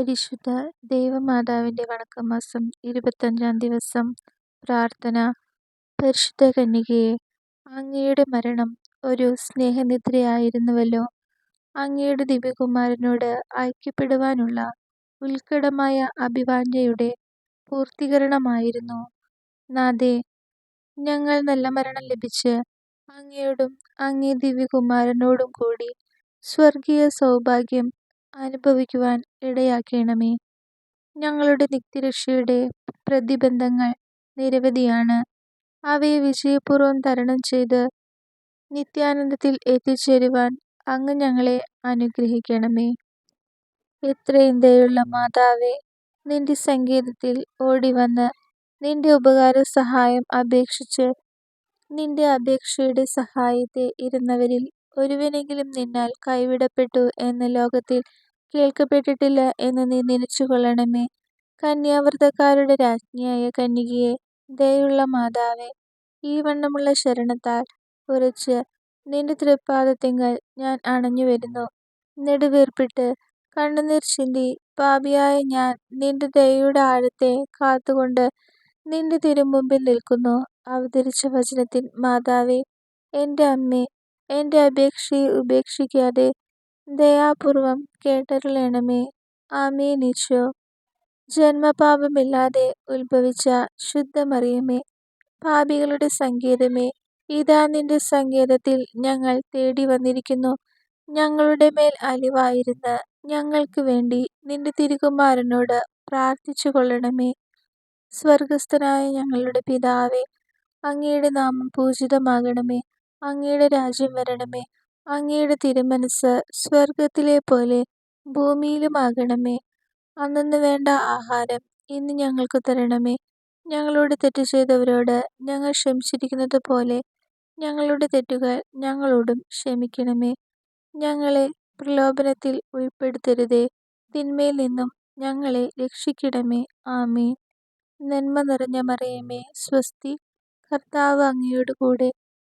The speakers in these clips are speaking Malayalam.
പരിശുദ്ധ ദൈവമാതാവിന്റെ വണക്കമാസം ഇരുപത്തഞ്ചാം ദിവസം പ്രാർത്ഥന പരിശുദ്ധ കന്യകയെ, അങ്ങയുടെ മരണം ഒരു സ്നേഹനിദ്രയായിരുന്നുവല്ലോ. അങ്ങയുടെ ദിവ്യകുമാരനോട് ഐക്യപ്പെടുവാനുള്ള ഉത്കടമായ അഭിവാഞ്ജയുടെ പൂർത്തീകരണമായിരുന്നു. നാദേ ഞങ്ങൾ നല്ല മരണം ലഭിച്ച് അങ്ങയോടും അങ്ങേ ദിവ്യകുമാരനോടും കൂടി സ്വർഗീയ സൗഭാഗ്യം അനുഭവിക്കുവാൻ ഇടയാക്കണമേ. ഞങ്ങളുടെ നിത്യരക്ഷയുടെ പ്രതിബന്ധങ്ങൾ നിരവധിയാണ്. അവയെ വിജയപൂർവം തരണം ചെയ്ത് നിത്യാനന്ദത്തിൽ എത്തിച്ചേരുവാൻ അങ്ങ് ഞങ്ങളെ അനുഗ്രഹിക്കണമേ. എത്രയും ദയുള്ള മാതാവേ, നിന്റെ സങ്കേതത്തിൽ ഓടിവന്ന് നിന്റെ ഉപകാര സഹായം അപേക്ഷിച്ച് നിന്റെ അപേക്ഷയുടെ സഹായത്തെ ഇരുന്നവരിൽ ഒരുവനെങ്കിലും നിന്നാൽ കൈവിടപ്പെട്ടു എന്ന് ലോകത്തിൽ കേൾക്കപ്പെട്ടിട്ടില്ല എന്ന് നീ നനച്ചുകൊള്ളണമേ. കന്യാവ്രതക്കാരുടെ രാജ്ഞിയായ കന്യകയെ ദയുള്ള മാതാവേ, ഈ വണ്ണമുള്ള ശരണത്താൽ കുറച്ച് നിന്റെ തൃപ്പാദത്തിങ്കൽ ഞാൻ അണഞ്ഞു വരുന്നു നെടുവീർപ്പിട്ട് കണ്ണുനീർ ചിന്തി പാപിയായ ഞാൻ നിന്റെ ദയയുടെ ആഴത്തെ കാത്തുകൊണ്ട് നിന്റെ തിരുമുമ്പിൽ നിൽക്കുന്നു. അവതരിച്ച വചനത്തിൻ മാതാവേ, എന്റെ അമ്മേ, എന്റെ അപേക്ഷയെ ഉപേക്ഷിക്കാതെ ദയാപൂർവം കേട്ടരുളണമേ. ആമേൻ ഈശോ. ജന്മപാപമില്ലാതെ ഉത്ഭവിച്ച ശുദ്ധമറിയമേ, പാപികളുടെ സങ്കേതമേ, ഇതാ നിന്റെ സങ്കേതത്തിൽ ഞങ്ങൾ തേടി വന്നിരിക്കുന്നു ഞങ്ങളുടെ മേൽ അലിവായിരുന്ന് ഞങ്ങൾക്ക് വേണ്ടി നിന്റെ തിരുകുമാരനോട് പ്രാർത്ഥിച്ചു കൊള്ളണമേ സ്വർഗസ്ഥനായ ഞങ്ങളുടെ പിതാവേ, അങ്ങയുടെ നാമം പൂജിതമാകണമേ. അങ്ങയുടെ രാജ്യം വരണമേ. അങ്ങയുടെ തിരുമനസ് സ്വർഗത്തിലെ പോലെ ഭൂമിയിലുമാകണമേ. അന്നു വേണ്ട ആഹാരം ഇന്ന് ഞങ്ങൾക്ക് തരണമേ. ഞങ്ങളോട് തെറ്റ് ചെയ്തവരോട് ഞങ്ങൾ ക്ഷമിച്ചിരിക്കുന്നത് പോലെ ഞങ്ങളുടെ തെറ്റുകൾ ഞങ്ങളോടും ക്ഷമിക്കണമേ. ഞങ്ങളെ പ്രലോഭനത്തിൽ ഉൾപ്പെടുത്തരുതേ, തിന്മയിൽ നിന്നും ഞങ്ങളെ രക്ഷിക്കണമേ. ആമേ നന്മ നിറഞ്ഞ മറിയമേ, സ്വസ്തി. കർത്താവ് അങ്ങയോടുകൂടെ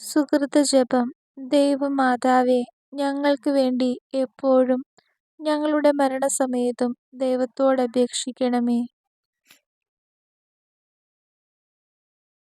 സുകൃതജപം. ദൈവമാതാവേ, ഞങ്ങൾക്ക് വേണ്ടി എപ്പോഴും ഞങ്ങളുടെ മരണസമയത്തും ദൈവത്തോടപേക്ഷിക്കണമേ.